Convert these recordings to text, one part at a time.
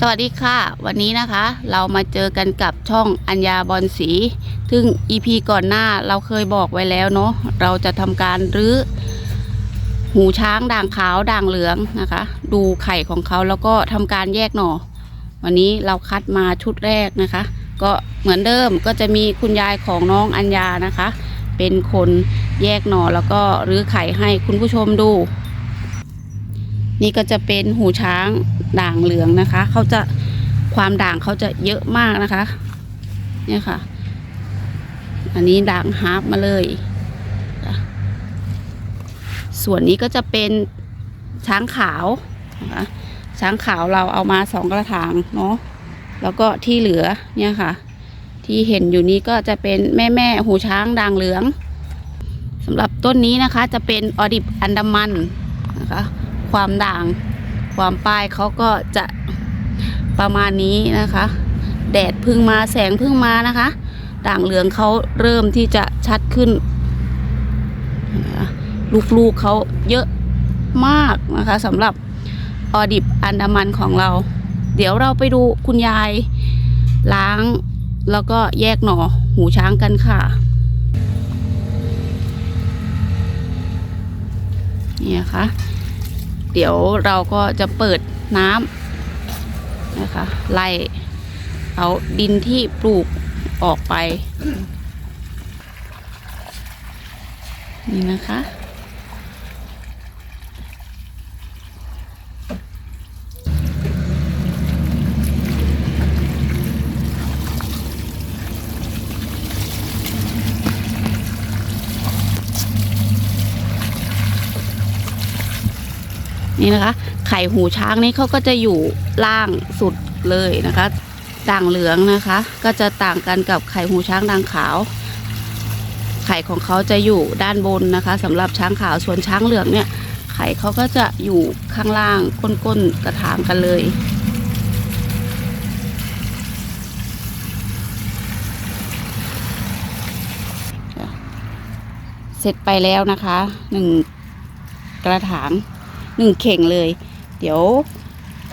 สวัสดีค่ะ วันนี้นะคะ เรามาเจอกันกับช่องอัญญาบอลสีซึ่ง EP ก่อนหน้าเราเคยบอกไว้แล้วเนาะเราจะทำการรื้อหูช้างด่างขาวด่างเหลืองนะคะ ดูไข่ของเขาแล้วก็ทำการแยกหน่อ วันนี้เราคัดมาชุดแรกนะคะ ก็เหมือนเดิมก็จะมีคุณยายของน้องอัญญานะคะ เป็นคนแยกหน่อแล้วก็รื้อไข่ให้คุณผู้ชมดู นี่ก็จะเป็นหูช้างด่างเหลืองนะคะเขาจะความด่างเขาจะเยอะมากนะคะ เนี่ยค่ะ อันนี้ด่างฮาร์ปมาเลย ส่วนนี้ก็จะเป็นช้างขาวนะคะช้างขาวเราเอามาสองกระถางเนาะแล้วก็ที่เหลือเนี่ยค่ะ ที่เห็นอยู่นี้ก็จะเป็นแม่แม่หูช้างด่างเหลืองสำหรับต้นนี้นะคะจะเป็นออดิบอันดามันนะคะ ความด่าง ความป้ายเขาก็จะประมาณนี้นะคะ แดดพึ่งมาแสงพึ่งมานะคะ ด่างเหลืองเขาเริ่มที่จะชัดขึ้นนะลูกๆเขาเยอะมากนะคะสำหรับออดิบอันดามันของเรา เดี๋ยวเราไปดูคุณยายล้างแล้วก็แยกหน่อหูช้างกันค่ะเนี่ยค่ะ เดี๋ยวเราก็จะเปิดน้ำนะคะไล่เอาดินที่ปลูกออกไป นี่นะคะ นี่นะคะ ไข่หูช้างนี่เขาก็จะอยู่ล่างสุดเลยนะคะ ด่างเหลืองนะคะ ก็จะต่างกันกับไข่หูช้างด่างขาว ไข่ของเขาจะอยู่ด้านบนนะคะสำหรับช้างขาวส่วนช้างเหลืองเนี่ย ไข่เขาก็จะอยู่ข้างล่างก้นๆกระถางกันเลยเสร็จไปแล้วนะคะหนึ่งกระถาง หนึ่งเข่งเลย เดี๋ยว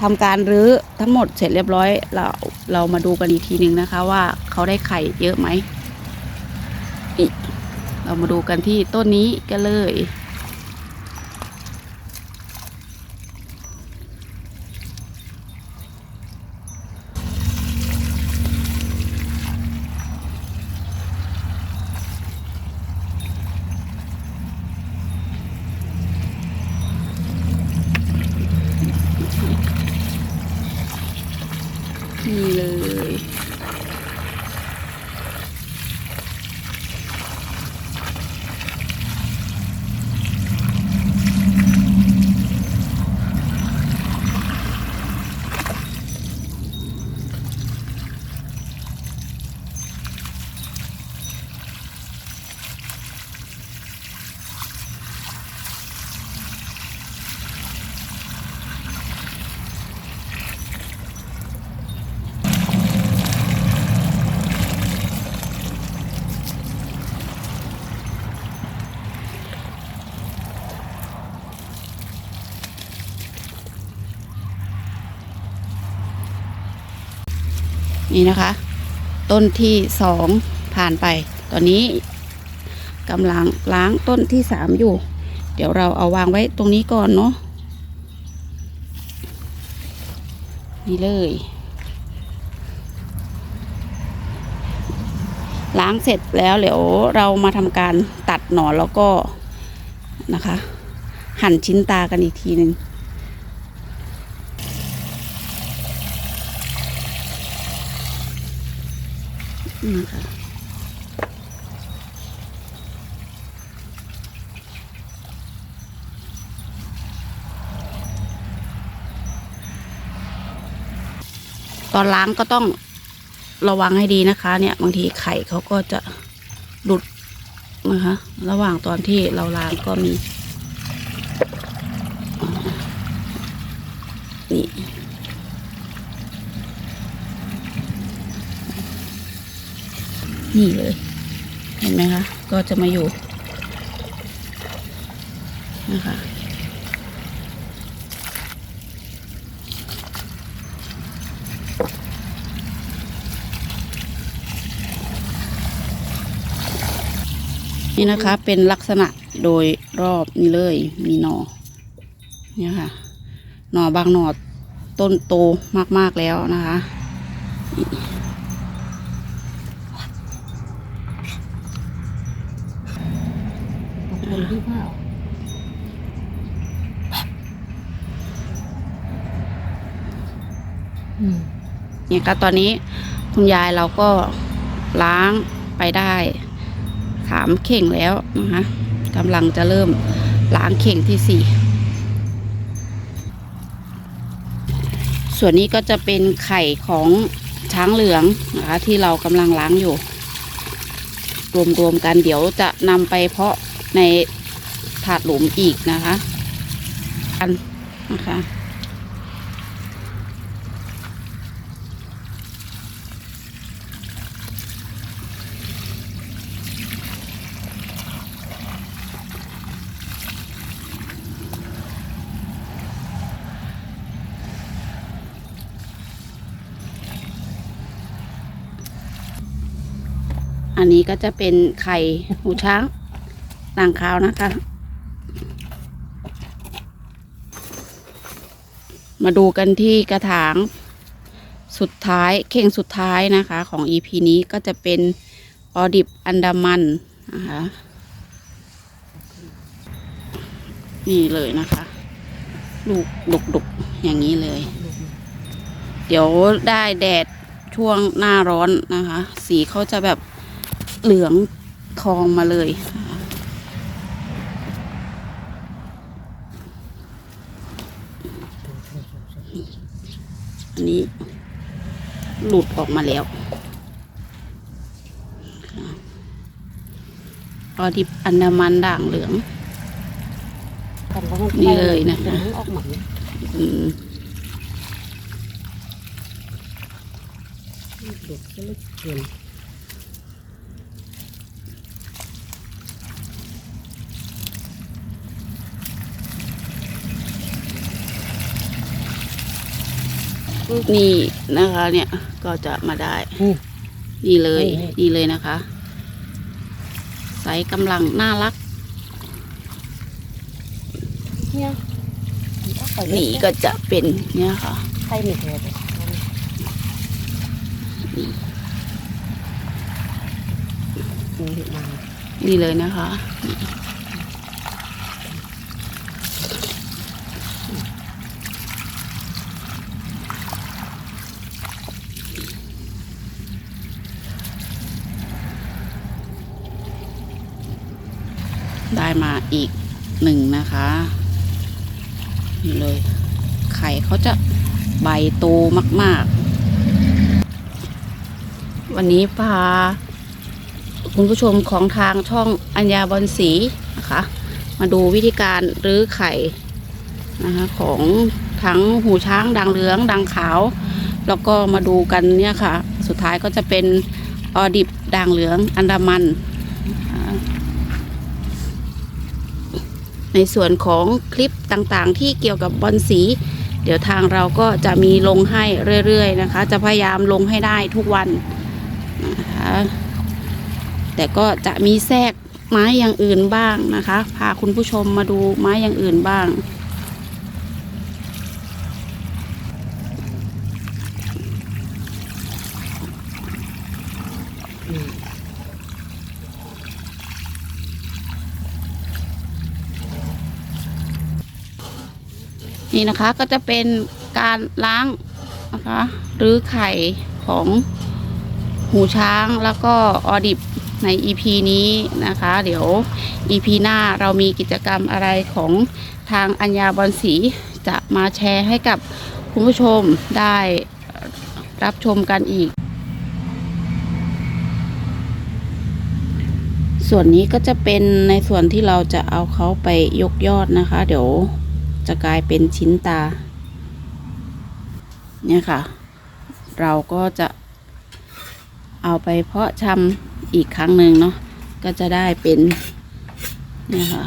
ทำการรื้อทั้งหมดเสร็จเรียบร้อย เราเรามาดูกันอีกทีหนึ่งนะคะ ว่าเขาได้ไข่เยอะไหมเรามาดูกันที่ต้นนี้กันเลย นี่เลย นี่นะคะ ต้นที่สองผ่านไป ตอนนี้กำลังล้างต้นที่สามอยู่ เดี๋ยวเราเอาวางไว้ตรงนี้ก่อนเนาะนี่เลย ล้างเสร็จแล้วเดี๋ยวเรามาทำการตัดหนอนแล้วก็นะคะ หั่นชิ้นตากันอีกทีหนึ่ง นะคะตอนล้างก็ต้องระวังให้ดีนะคะ เนี่ยบางทีไข่เขาก็จะหลุดนะคะ ระหว่างตอนที่เราล้างก็มี นี่เลย เห็นไหมคะ ก็จะมาอยู่นะคะนี่นะคะเป็นลักษณะโดยรอบนี่เลยมีหนอเนี่ยค่ะ หนอบางหนอต้นโตมากๆแล้วนะคะ คนที่เปล่าเนี่ยค่ะตอนนี้คุณยายเราก็ล้างไปได้สามเข่งแล้วนะคะกำลังจะเริ่มล้างเข่งที่สี่ส่วนนี้ก็จะเป็นไข่ของช้างเหลืองนะคะที่เรากำลังล้างอยู่ รวมๆกันเดี๋ยวจะนำไปเพาะ ในถาดหลุมอีกนะคะอันนะคะอันนี้ก็จะเป็นไข่หูช้าง ต่างขาวนะคะ มาดูกันที่กระถางสุดท้ายเข่งสุดท้ายนะคะของ EP นี้ก็จะเป็นออดิบอันดามันนะคะนี่เลยนะคะ ลูกดุกๆอย่างนี้เลย เดี๋ยวได้แดดช่วงหน้าร้อนนะคะ สีเขาจะแบบเหลืองทองมาเลยนะคะ อันนี้หลุดออกมาแล้วออดิบอันดามันด่างเหลืองแต่ว่ามันี่เลยนะคะมัออกหมันอืมเด็กก็เล็กเกิน นี่นะคะเนี่ยก็จะมาได้อืมนี่เลยนี่นี่เลยนะคะไซส์กำลังน่ารักเนี่ยมันออกไปเล็นี่ก็จะเป็นเนี่ยค่ะใครไม่แท้เลยนี่เห็นมานี่เลยนะคะ มาอีกหนึ่งนะคะนี่เลย ไข่เขาจะใบโตมาก ๆ วันนี้พาคุณผู้ชมของทางช่องอัญญาบอลสีนะคะ มาดูวิธีการรื้อไข่นะคะของทั้งหูช้างดังเหลืองดังขาว แล้วก็มาดูกันเนี่ยค่ะ สุดท้ายก็จะเป็นออดิบด่างเหลืองอันดามันนะคะ ในส่วนของคลิปต่างๆ ที่เกี่ยวกับบอลสี เดี๋ยวทางเราก็จะมีลงให้เรื่อยๆนะคะ จะพยายามลงให้ได้ทุกวันนะคะแต่ก็จะมีแทรกไม้อย่างอื่นบ้างนะคะ พาคุณผู้ชมมาดูไม้อย่างอื่นบ้าง นี่นะคะก็จะเป็นการล้างนะคะหรือไข่ของหูช้างแล้วก็ออดิบใน EP นี้นะคะ เดี๋ยว EP หน้าเรามีกิจกรรมอะไรของทางอัญญาบอลสีจะมาแชร์ให้กับคุณผู้ชมได้รับชมกันอีก ส่วนนี้ก็จะเป็นในส่วนที่เราจะเอาเขาไปยกยอดนะคะ เดี๋ยว จะกลายเป็นชิ้นตา เนี่ยค่ะ เราก็จะเอาไปเพาะชำอีกครั้งหนึ่งเนาะก็จะได้เป็นเนี่ยค่ะ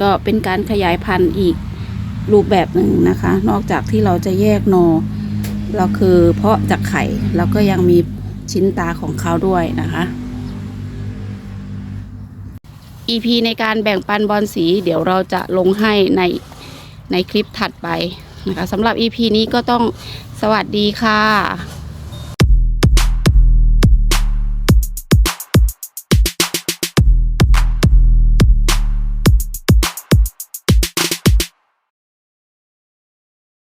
ก็เป็นการขยายพันธุ์อีกรูปแบบหนึ่งนะคะ นอกจากที่เราจะแยกนอเราคือเพาะจากไข่ แล้วก็ยังมี ชิ้นตาของเขาด้วยนะคะ EP ในการแบ่งปันบอลสีเดี๋ยวเราจะลงให้ในในคลิปถัดไปนะคะสำหรับ EP นี้ก็ต้องสวัสดีค่ะ